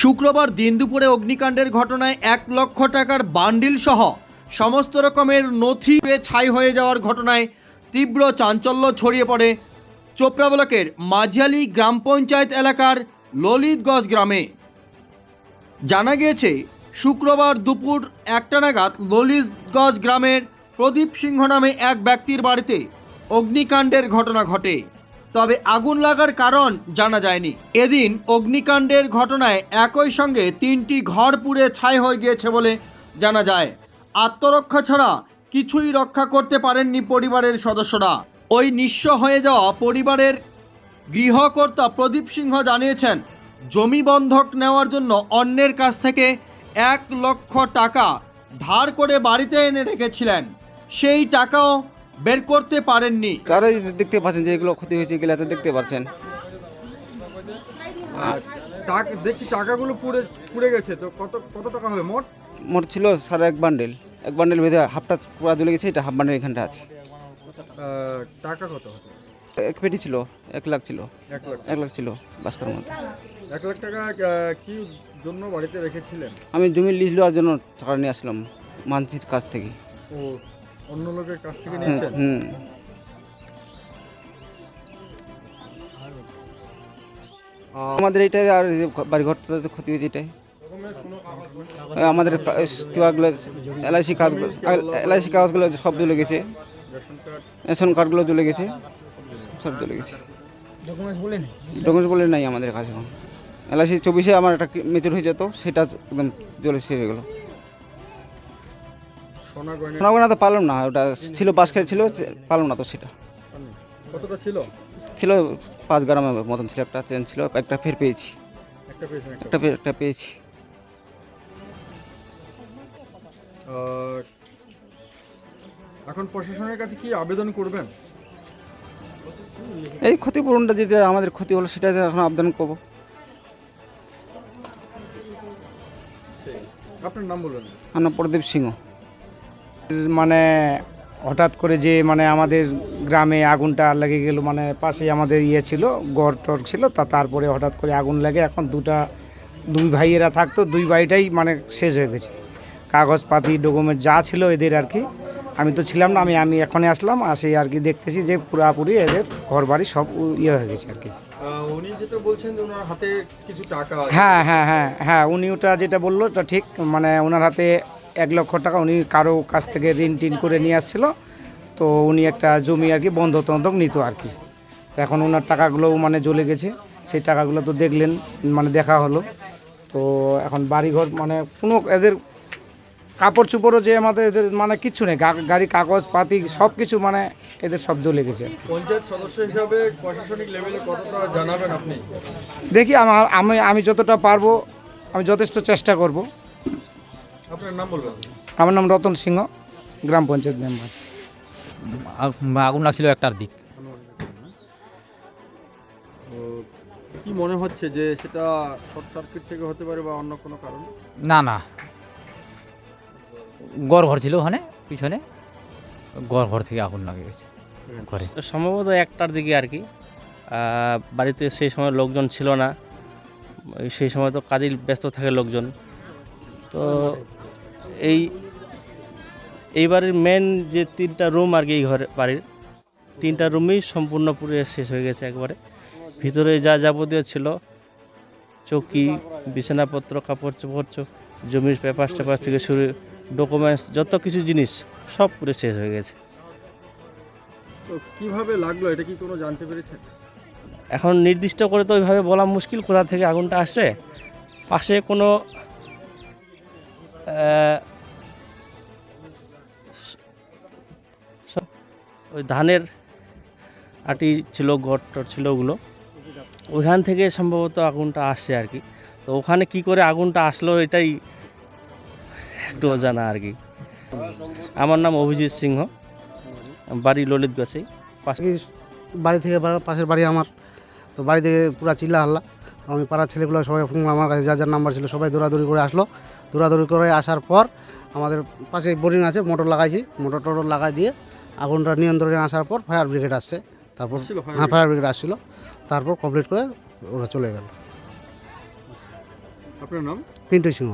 শুক্রবার দিন দুপুরে অগ্নিকাণ্ডের ঘটনায় এক লক্ষ টাকার বান্ডিল সহ সমস্ত রকমের নথি ছাই হয়ে যাওয়ার ঘটনায় তীব্র চাঞ্চল্য ছড়িয়ে পড়ে চোপড়া ব্লকের মাঝিয়ালি গ্রাম পঞ্চায়েত এলাকার ললিতগঞ্জ গ্রামে। জানা গিয়েছে, শুক্রবার দুপুর একটা নাগাদ ললিতগঞ্জ গ্রামের প্রদীপ সিংহ নামে এক ব্যক্তির বাড়িতে অগ্নিকাণ্ডের ঘটনা ঘটে। তবে আগুন লাগার কারণ জানা যায়নি। এদিন অগ্নিকাণ্ডের ঘটনায় একই সঙ্গে তিনটি ঘর পুড়ে ছাই হয়ে গিয়েছে বলে জানা যায়। আত্মরক্ষা ছাড়া কিছুই রক্ষা করতে পারেননি পরিবারের সদস্যরা। ওই নিঃস্ব হয়ে যাওয়া পরিবারের গৃহকর্তা প্রদীপ সিংহ জানিয়েছেন, জমি বন্ধক নেওয়ার জন্য অন্যের কাছ থেকে এক লক্ষ টাকা ধার করে বাড়িতে এনে রেখেছিলেন। সেই টাকাও বের করতে পারেননি। তারা দেখতে পাচ্ছেন যে এগুলো ক্ষতি হয়েছে এগুলো তো দেখতে পাচ্ছেন। আর টাকা দেখছি টাকাগুলো পুড়ে পুড়ে গেছে তো কত কত টাকা হবে? মোট? মোট ছিল সারা এক বান্ডেল এক বান্ডেল ভেতরে হাফটা পুরা জ্বলে গেছে এটা হাফ বান্ডেল এখানটা আছে। টাকা কত হবে? এক পেটি ছিল এক লাখ ছিল। এক লাখ। ছিল বাস্কার মধ্যে এক লাখ টাকা কি জন্য বাড়িতে রেখেছিলেন? আমি জমি লিজ নেওয়ার জন্য টাকা নিয়ে আসলাম মানসির কাছ থেকে। ও অন্য লোকের কাছ থেকে হুম, নিয়েছেন? হুম। আমাদের এইটাই আর বাড়ি ঘরটা তো ক্ষতি হয়েছে এটাই। আমাদের কিবাগুলো এলআইসি কাজগুলো এলআইসি কাগজগুলো সব জ্বলে গেছে। Ration card? রেশন কার্ডগুলো জ্বলে গেছে সব জ্বলে গেছে। ডকুমেন্টস বলে নাই আমাদের কাছে এখন। এলআইসি চব্বিশে আমার একটা মেচুর হয়ে যেত সেটা একদম জ্বলে শেষ হয়ে গেলো। সোনা সোনাগোনা তো পারলাম না ওটা ছিল বাস ছিল পারলাম না তো সেটা। কতটা ছিল? ছিল পাঁচ গ্রামের মতন ছিল একটা চেন ছিল একটা ফের পেয়েছি। একটা ফের একটা পেয়েছি। এখন প্রশাসনের কাছে কি আবেদন করবেন? এই ক্ষতিপূরণটা যেটা আমাদের ক্ষতি হলো সেটা এখন আবেদন করব। আপনার নাম বলবেন? আমার প্রদীপ সিংহ। মানে হঠাৎ করে যে মানে আমাদের গ্রামে আগুনটা লেগে গেল মানে পাশে আমাদের ইয়ে ছিল গড় টর ছিল তা তারপরে হঠাৎ করে আগুন লাগে এখন দুটা দুই ভাইয়েরা থাকতো দুই ভাইটাই মানে শেষ হয়ে গেছে। কাগজপাতি ডকুমেন্ট যা ছিল এদের আর কি। আমি তো ছিলাম না আমি আমি এখনই আসলাম আসি আর কি দেখতেছি যে পুরাপুরি এদের ঘর বাড়ি সব ইয়ে হয়ে গেছে আর কি। উনি যেটা বলছেন ওনার হাতে কিছু টাকা হ্যাঁ হ্যাঁ হ্যাঁ হ্যাঁ উনি ওটা যেটা বলল ওটা ঠিক মানে ওনার হাতে এক লক্ষ টাকা উনি কারও কাছ থেকে ঋণ টিন করে নিয়ে আসছিল। তো উনি একটা জমি আর কি বন্ধক টন্ধক নিত আর কি। তো এখন ওনার টাকাগুলো মানে জ্বলে গেছে। সেই টাকাগুলো তো দেখলেন মানে দেখা হলো। তো এখন বাড়িঘর মানে কোনো এদের কাপড় চুপড়ও যে আমাদের এদের মানে কিচ্ছু নেই। গাড়ি কাগজ পাতি সব কিছু মানে এদের সব জ্বলে গেছে। পঞ্চায়েত সদস্য হিসাবে প্রশাসনিক লেভেলে কতটা জানাবেন আপনি? দেখি আমার আমি আমি যতটা পারব আমি যথেষ্ট চেষ্টা করব। আপনার নাম বলবেন? আমার নাম রতন সিংহ গ্রাম পঞ্চায়েত মেম্বার। আগ- আগুন লাগছিল একটার দিক। তো কি মনে হচ্ছে যে সেটা শর্ট সার্কিট থেকে হতে পারে বা অন্য কোনো কারণ? না না। গড় ঘর ছিল ওখানে পিছনে। গড় ঘর থেকে আগুন লাগে গেছে ঘরে। সম্ভবত একটার দিকে আর কি। বাড়িতে সেই সময় লোকজন ছিল না। সেই সময় তো কাজেই ব্যস্ত থাকে লোকজন। তো এই এইবারের মেন যে তিনটা রুম আর কি এই ঘরে বাড়ির তিনটা রুমেই সম্পূর্ণ পুরে শেষ হয়ে গেছে একবারে। ভিতরে যা যাবতীয় ছিল চৌকি বিছানাপত্র কাপড় চোপড় জমির পেপার টেপার থেকে শুরু ডকুমেন্টস যত কিছু জিনিস সব পুরে শেষ হয়ে গেছে। তো কীভাবে লাগল? এটা কি কোনো জানতে পেরেছেন? এখন নির্দিষ্ট করে তো ওইভাবে বলা মুশকিল কোথা থেকে আগুনটা আসে? পাশে কোনো ওই ধানের আটি ছিল গড় টড় ছিল ওগুলো। ওইখান থেকে সম্ভবত আগুনটা আসছে আর কি। তো ওখানে কি করে আগুনটা আসলো এটাই একটু অজানা আর কি। আমার নাম অভিজিৎ সিংহ, বাড়ি ললিত গাছেই পাশে বাড়ি থেকে পাশের বাড়ি আমার। তো বাড়ি থেকে পুরো চিল্লা হাল্লা আমি পাড়ার ছেলেগুলো সবাই আমার কাছে যার যার নাম্বার ছিল সবাই দৌড়াদৌড়ি করে আসলো। দৌড়াদৌড়ি করে আসার পর আমাদের পাশে বোরিং আছে মোটর লাগাইছি মোটর টোটর লাগাই দিয়ে আগুনটা নিয়ন্ত্রণে আসার পর ফায়ার ব্রিগেড আসছে। তারপর হ্যাঁ ফায়ার ব্রিগেড আসছিল। তারপর কমপ্লিট করে ওরা চলে গেল। আপনার নাম? পিন্টু সিংহ।